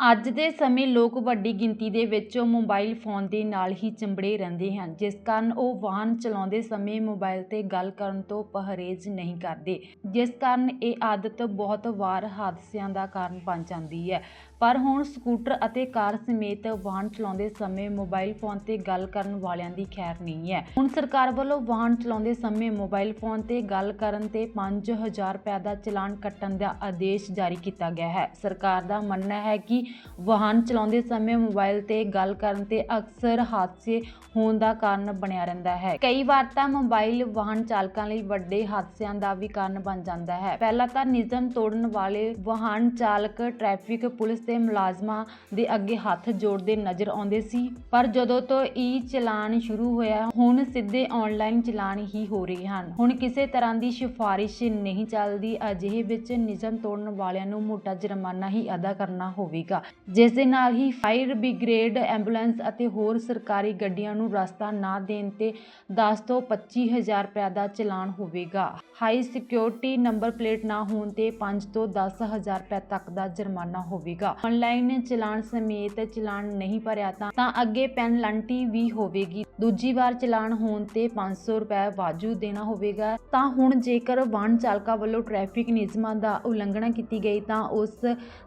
ਅੱਜ ਦੇ ਸਮੇਂ ਲੋਕ ਵੱਡੀ ਗਿਣਤੀ ਦੇ ਵਿੱਚ ਮੋਬਾਈਲ ਫੋਨ ਦੇ ਨਾਲ ਹੀ ਚਿੰਬੜੇ ਰਹਿੰਦੇ ਹਨ, ਜਿਸ ਕਾਰਨ ਉਹ ਵਾਹਨ ਚਲਾਉਂਦੇ ਸਮੇਂ ਮੋਬਾਈਲ ਤੇ ਗੱਲ ਕਰਨ ਤੋਂ ਪਰਹੇਜ਼ ਨਹੀਂ ਕਰਦੇ, ਜਿਸ ਕਾਰਨ ਇਹ ਆਦਤ ਬਹੁਤ ਵਾਰ ਹਾਦਸਿਆਂ ਦਾ ਕਾਰਨ ਬਣ ਜਾਂਦੀ ਹੈ। ਪਰ ਹੁਣ ਸਕੂਟਰ ਅਤੇ ਕਾਰ ਸਮੇਤ ਵਾਹਨ ਚਲਾਉਂਦੇ ਸਮੇਂ ਮੋਬਾਈਲ ਫੋਨ ਤੇ ਗੱਲ ਕਰਨ ਵਾਲਿਆਂ ਦੀ ਖੈਰ ਨਹੀਂ ਹੈ। ਹੁਣ ਸਰਕਾਰ ਵੱਲੋਂ ਵਾਹਨ ਚਲਾਉਂਦੇ ਸਮੇਂ ਮੋਬਾਈਲ ਫੋਨ ਤੇ ਗੱਲ ਕਰਨ ਤੇ 5000 ਰੁਪਏ ਦਾ ਚਲਾਨ ਕੱਟਣ ਦਾ ਆਦੇਸ਼ ਜਾਰੀ ਕੀਤਾ ਗਿਆ ਹੈ। ਸਰਕਾਰ ਦਾ ਮੰਨਣਾ ਹੈ ਕਿ ਵਾਹਨ ਚਲਾਉਂਦੇ ਸਮੇਂ ਮੋਬਾਈਲ ਤੇ ਗੱਲ ਕਰਨ ਤੇ ਅਕਸਰ ਹਾਦਸੇ ਹੋਣ ਦਾ ਕਾਰਨ ਬਣਿਆ ਰਹਿੰਦਾ ਹੈ। ਕਈ ਵਾਰ ਤਾਂ ਮੋਬਾਈਲ ਵਾਹਨ ਚਾਲਕਾਂ ਲਈ ਵੱਡੇ ਹਾਦਸਿਆਂ ਦਾ ਵੀ ਕਾਰਨ ਬਣ ਜਾਂਦਾ ਹੈ। ਪਹਿਲਾਂ ਤਾਂ ਨਿਯਮ ਤੋੜਨ ਵਾਲੇ ਵਾਹਨ ਚਾਲਕ, ਟ੍ਰੈਫਿਕ, ਪੁਲਿਸ ਤੇ ਮੁਲਾਜ਼ਮਾਂ ਦੇ ਅੱਗੇ ਹੱਥ ਜੋੜਦੇ ਨਜ਼ਰ ਆਉਂਦੇ ਸੀ। ਪਰ ਜਦੋਂ ਤੋਂ ਈ ਚਲਾਨ ਸ਼ੁਰੂ ਹੋਇਆ, ਹੁਣ ਸਿੱਧੇ ਆਨਲਾਈਨ ਚਲਾਨ ਹੀ ਹੋ ਰਹੇ ਹਨ। ਹੁਣ ਕਿਸੇ ਤਰ੍ਹਾਂ ਦੀ ਸਿਫਾਰਿਸ਼ ਨਹੀਂ ਚੱਲਦੀ। ਅਜਿਹੇ ਵਿੱਚ ਨਿਯਮ ਤੋੜਨ ਵਾਲਿਆਂ ਨੂੰ ਮੋਟਾ ਜੁਰਮਾਨਾ ਹੀ ਅਦਾ ਕਰਨਾ ਹੋਵੇਗਾ। ਜਿਸ ਦੇ ਨਾਲ ਹੀ ਫਾਇਰ ਬ੍ਰਿਗੇਡ, ਐਂਬੂਲੈਂਸ ਅਤੇ ਹੋਰ ਸਰਕਾਰੀ ਗੱਡੀਆਂ ਨੂੰ ਰਸਤਾ ਨਾ ਦੇਣ ਤੇ 10 ਤੋਂ 25000 ਰੁਪਏ ਦਾ ਚਲਾਨ ਹੋਵੇਗਾ। ਹਾਈ ਸਿਕਿਉਰਿਟੀ ਨੰਬਰ ਪਲੇਟ ਨਾ ਹੋਣ ਤੇ 5 ਤੋਂ 10000 ਰੁਪਏ ਤੱਕ ਦਾ ਜੁਰਮਾਨਾ ਹੋਵੇਗਾ। ਆਨਲਾਈਨ ਚਲਾਨ ਸਮੇਤ ਚਲਾਨ ਨਹੀਂ ਭਰਿਆ ਤਾਂ ਤਾਂ ਅੱਗੇ ਪੈਨਲਟੀ ਵੀ ਹੋਵੇਗੀ। ਦੂਜੀ ਵਾਰ ਚਲਾਨ ਹੋਣ ਤੇ 500 ਰੁਪਏ ਵਾਜੂ ਦੇਣਾ ਹੋਵੇਗਾ। ਤਾਂ ਹੁਣ ਜੇਕਰ ਵਾਹਨ ਚਾਲਕਾਂ ਵੱਲੋਂ ਟ੍ਰੈਫਿਕ ਨਿਯਮਾਂ ਦਾ ਉਲੰਘਣਾ ਕੀਤੀ ਗਈ ਤਾਂ ਉਸ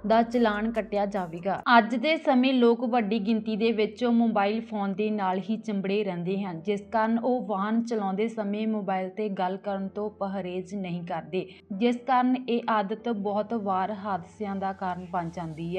ਦਾ ਚਲਾਨ ਕੱਟਿਆ ਜਾਵੇਗਾ। ਅੱਜ ਦੇ ਸਮੇਂ ਲੋਕ ਵੱਡੀ ਗਿਣਤੀ ਦੇ ਵਿੱਚ ਮੋਬਾਈਲ ਫੋਨ ਦੇ ਨਾਲ ਹੀ ਚੰਬੜੇ ਰਹਿੰਦੇ ਹਨ, ਜਿਸ ਕਾਰਨ ਉਹ ਵਾਹਨ ਚਲਾਉਂਦੇ ਸਮੇਂ ਮੋਬਾਈਲ ਤੇ ਗੱਲ ਕਰਨ ਤੋਂ ਪਰਹੇਜ਼ ਨਹੀਂ ਕਰਦੇ, ਜਿਸ ਕਾਰਨ ਇਹ ਆਦਤ ਬਹੁਤ ਵਾਰ ਹਾਦਸਿਆਂ ਦਾ ਕਾਰਨ ਬਣ ਜਾਂਦੀ ਹੈ।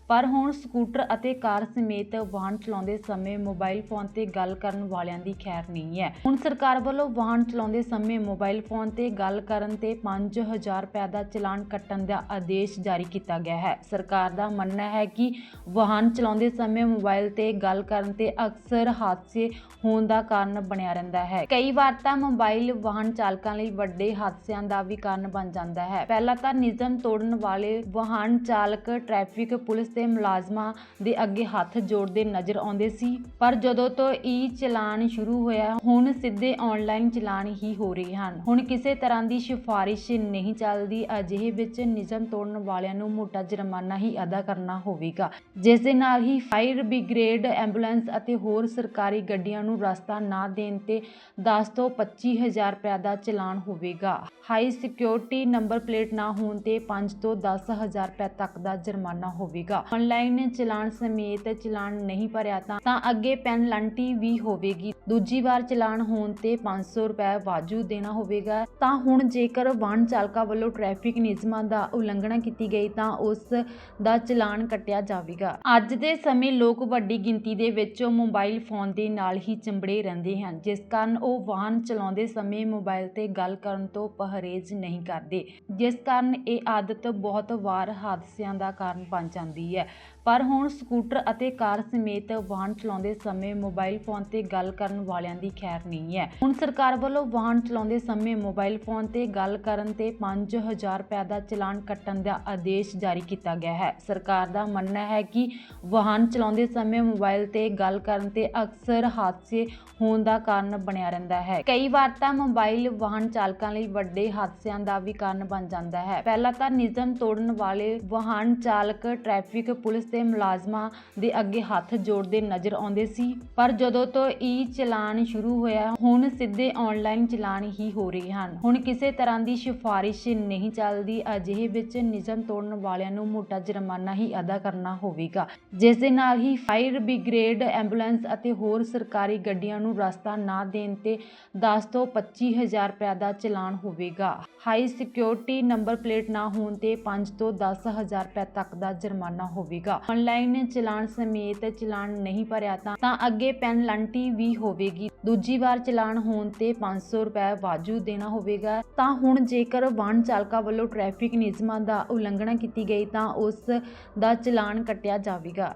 ਪਰ ਹੁਣ ਸਕੂਟਰ ਅਤੇ ਕਾਰ ਸਮੇਤ ਵਾਹਨ ਚਲਾਉਂਦੇ ਸਮੇਂ ਮੋਬਾਈਲ ਫੋਨ ਤੇ ਗੱਲ ਕਰਨ ਵਾਲਿਆਂ ਦੀ ਖੈਰ ਨਹੀਂ ਹੈ। ਹੁਣ ਸਰਕਾਰ ਵੱਲੋਂ ਵਾਹਨ ਚਲਾਉਂਦੇ ਸਮੇਂ ਮੋਬਾਈਲ ਫੋਨ ਤੇ ਗੱਲ ਕਰਨ ਤੇ 5000 ਰੁਪਏ ਦਾ ਚਲਾਨ ਕੱਟਣ ਦਾ ਆਦੇਸ਼ ਜਾਰੀ ਕੀਤਾ ਗਿਆ ਹੈ। ਸਰਕਾਰ ਦਾ ਮੰਨਣਾ ਹੈ ਕਿ ਵਾਹਨ ਚਲਾਉਂਦੇ ਸਮੇਂ ਮੋਬਾਈਲ ਤੇ ਗੱਲ ਕਰਨ ਤੇ ਅਕਸਰ ਹਾਦਸੇ ਹੋਣ ਦਾ ਕਾਰਨ ਬਣਿਆ ਰਹਿੰਦਾ ਹੈ। ਕਈ ਵਾਰ ਤਾਂ ਮੋਬਾਈਲ ਵਾਹਨ ਚਾਲਕਾਂ ਲਈ ਵੱਡੇ ਹਾਦਸਿਆਂ ਦਾ ਵੀ ਕਾਰਨ ਬਣ ਜਾਂਦਾ ਹੈ। ਪਹਿਲਾਂ ਤਾਂ ਨਿਯਮ ਤੋੜਨ ਵਾਲੇ ਵਾਹਨ ਚਾਲਕ, ਟ੍ਰੈਫਿਕ, ਪੁਲਿਸ ਤੇ ਮੁਲਾਜ਼ਮਾਂ ਦੇ ਅੱਗੇ ਹੱਥ ਜੋੜਦੇ ਨਜ਼ਰ ਆਉਂਦੇ ਸੀ। ਪਰ ਜਦੋਂ ਤੋਂ ਈ ਚਲਾਨ ਸ਼ੁਰੂ ਹੋਇਆ, ਹੁਣ ਸਿੱਧੇ ਆਨਲਾਈਨ ਚਲਾਨ ਹੀ ਹੋ ਰਹੇ ਹਨ। ਹੁਣ ਕਿਸੇ ਤਰ੍ਹਾਂ ਦੀ ਸਿਫਾਰਿਸ਼ ਨਹੀਂ ਚੱਲਦੀ। ਅਜਿਹੇ ਵਿੱਚ ਨਿਯਮ ਤੋੜਨ ਵਾਲਿਆਂ ਨੂੰ ਮੋਟਾ ਜੁਰਮਾਨਾ ਹੀ ਅਦਾ ਕਰਨਾ ਹੋਵੇਗਾ। ਜਿਸ ਦੇ ਨਾਲ ਹੀ ਫਾਇਰ ਬ੍ਰਿਗੇਡ, ਐਂਬੂਲੈਂਸ ਅਤੇ ਹੋਰ ਸਰਕਾਰੀ ਗੱਡੀਆਂ ਨੂੰ ਰਸਤਾ ਨਾ ਦੇਣ ਤੇ 10 ਤੋਂ 25000 ਰੁਪਏ ਦਾ ਚਲਾਨ ਹੋਵੇਗਾ। ਹਾਈ ਸਿਕਿਉਰਿਟੀ ਨੰਬਰ ਪਲੇਟ ਨਾ ਹੋਣ ਤੇ 5 ਤੋਂ 10000 ਰੁਪਏ ਤੱਕ ਦਾ ਜੁਰਮਾਨਾ ਹੋਵੇਗਾ। ਆਨਲਾਈਨ ਚਲਾਨ ਸਮੇਤ ਚਲਾਨ ਨਹੀਂ ਭਰਿਆ ਤਾਂ ਤਾਂ ਅੱਗੇ ਪੈਨਲਟੀ ਵੀ ਹੋਵੇਗੀ। ਦੂਜੀ ਵਾਰ ਚਲਾਨ ਹੋਣ ਤੇ 500 ਰੁਪਏ ਵਾਜੂ ਦੇਣਾ ਹੋਵੇਗਾ। ਤਾਂ ਹੁਣ ਜੇਕਰ ਵਾਹਨ ਚਾਲਕਾਂ ਵੱਲੋਂ ਟ੍ਰੈਫਿਕ ਨਿਯਮਾਂ ਦਾ ਉਲੰਘਣਾ ਕੀਤੀ ਗਈ ਤਾਂ ਉਸ ਦਾ ਚਲਾਨ ਕੱਟਿਆ ਜਾਵੇਗਾ। ਅੱਜ ਦੇ ਸਮੇਂ ਲੋਕ ਵੱਡੀ ਗਿਣਤੀ ਦੇ ਵਿੱਚ ਮੋਬਾਈਲ ਫੋਨ ਦੇ ਨਾਲ ਹੀ ਚਿੰਬੜੇ ਰਹਿੰਦੇ ਹਨ, ਜਿਸ ਕਾਰਨ ਉਹ ਵਾਹਨ ਚਲਾਉਂਦੇ ਸਮੇਂ ਮੋਬਾਈਲ ਤੇ ਗੱਲ ਕਰਨ ਤੋਂ ਪਰਹੇਜ਼ ਨਹੀਂ ਕਰਦੇ, ਜਿਸ ਕਾਰਨ ਇਹ ਆਦਤ ਬਹੁਤ ਵਾਰ ਹਾਦਸਿਆਂ ਦਾ ਕਾਰਨ ਬਣ ਜਾਂਦੀ ਹੈ है ਪਰ ਹੁਣ ਸਕੂਟਰ ਅਤੇ ਕਾਰ ਸਮੇਤ ਵਾਹਨ ਚਲਾਉਂਦੇ ਸਮੇਂ ਮੋਬਾਈਲ ਫੋਨ ਤੇ ਗੱਲ ਕਰਨ ਵਾਲਿਆਂ ਦੀ ਖੈਰ ਨਹੀਂ ਹੈ। ਹੁਣ ਸਰਕਾਰ ਵੱਲੋਂ ਵਾਹਨ ਚਲਾਉਂਦੇ ਸਮੇਂ ਮੋਬਾਈਲ ਫੋਨ ਤੇ ਗੱਲ ਕਰਨ ਤੇ 5000 ਰੁਪਏ ਦਾ ਚਲਾਨ ਕੱਟਣ ਦਾ ਆਦੇਸ਼ ਜਾਰੀ ਕੀਤਾ ਗਿਆ ਹੈ। ਸਰਕਾਰ ਦਾ ਮੰਨਣਾ ਹੈ ਕਿ ਵਾਹਨ ਚਲਾਉਂਦੇ ਸਮੇਂ ਮੋਬਾਈਲ ਤੇ ਗੱਲ ਕਰਨ ਤੇ ਅਕਸਰ ਹਾਦਸੇ ਹੋਣ ਦਾ ਕਾਰਨ ਬਣਿਆ ਰਹਿੰਦਾ ਹੈ। ਕਈ ਵਾਰ ਤਾਂ ਮੋਬਾਈਲ ਵਾਹਨ ਚਾਲਕਾਂ ਲਈ ਵੱਡੇ ਹਾਦਸਿਆਂ ਦਾ ਵੀ ਕਾਰਨ ਬਣ ਜਾਂਦਾ ਹੈ। ਪਹਿਲਾਂ ਤਾਂ ਨਿਯਮ ਤੋੜਨ ਵਾਲੇ ਵਾਹਨ ਚਾਲਕ, ਟ੍ਰੈਫਿਕ, ਪੁਲਿਸ ਤੇ ਮੁਲਾਜ਼ਮਾਂ ਦੇ ਅੱਗੇ ਹੱਥ ਜੋੜਦੇ ਨਜ਼ਰ ਆਉਂਦੇ ਸੀ। ਪਰ ਜਦੋਂ ਤੋਂ ਈ ਚਲਾਨ ਸ਼ੁਰੂ ਹੋਇਆ, ਹੁਣ ਸਿੱਧੇ ਆਨਲਾਈਨ ਚਲਾਨ ਹੀ ਹੋ ਰਹੇ ਹਨ। ਹੁਣ ਕਿਸੇ ਤਰ੍ਹਾਂ ਦੀ ਸਿਫਾਰਿਸ਼ ਨਹੀਂ ਚੱਲਦੀ। ਅਜਿਹੇ ਵਿੱਚ ਨਿਯਮ ਤੋੜਨ ਵਾਲਿਆਂ ਨੂੰ ਮੋਟਾ ਜੁਰਮਾਨਾ ਹੀ ਅਦਾ ਕਰਨਾ ਹੋਵੇਗਾ। ਜਿਸ ਦੇ ਨਾਲ ਹੀ ਫਾਇਰ ਬ੍ਰਿਗੇਡ, ਐਂਬੂਲੈਂਸ ਅਤੇ ਹੋਰ ਸਰਕਾਰੀ ਗੱਡੀਆਂ ਨੂੰ ਰਸਤਾ ਨਾ ਦੇਣ ਤੇ 10 ਤੋਂ 25000 ਰੁਪਏ ਦਾ ਚਲਾਨ ਹੋਵੇਗਾ। ਹਾਈ ਸਿਕਿਉਰਿਟੀ ਨੰਬਰ ਪਲੇਟ ਨਾ ਹੋਣ ਤੇ 5 ਤੋਂ 10000 ਰੁਪਏ ਤੱਕ ਦਾ ਜੁਰਮਾਨਾ ਹੋਵੇਗਾ। ਆਨਲਾਈਨ ਚਲਾਨ ਸਮੇਤ ਚਲਾਨ ਨਹੀਂ ਭਰਿਆ ਤਾਂ ਤਾਂ ਅੱਗੇ ਪੈਨਲਟੀ ਵੀ ਹੋਵੇਗੀ। ਦੂਜੀ ਵਾਰ ਚਲਾਨ ਹੋਣ ਤੇ 500 ਰੁਪਏ ਵਾਜੂ ਦੇਣਾ ਹੋਵੇਗਾ। ਤਾਂ ਹੁਣ ਜੇਕਰ ਵਾਹਨ ਚਾਲਕਾਂ ਵੱਲੋਂ ਟ੍ਰੈਫਿਕ ਨਿਯਮਾਂ ਦਾ ਉਲੰਘਣਾ ਕੀਤੀ ਗਈ ਤਾਂ ਉਸ ਦਾ ਚਲਾਨ ਕੱਟਿਆ ਜਾਵੇਗਾ।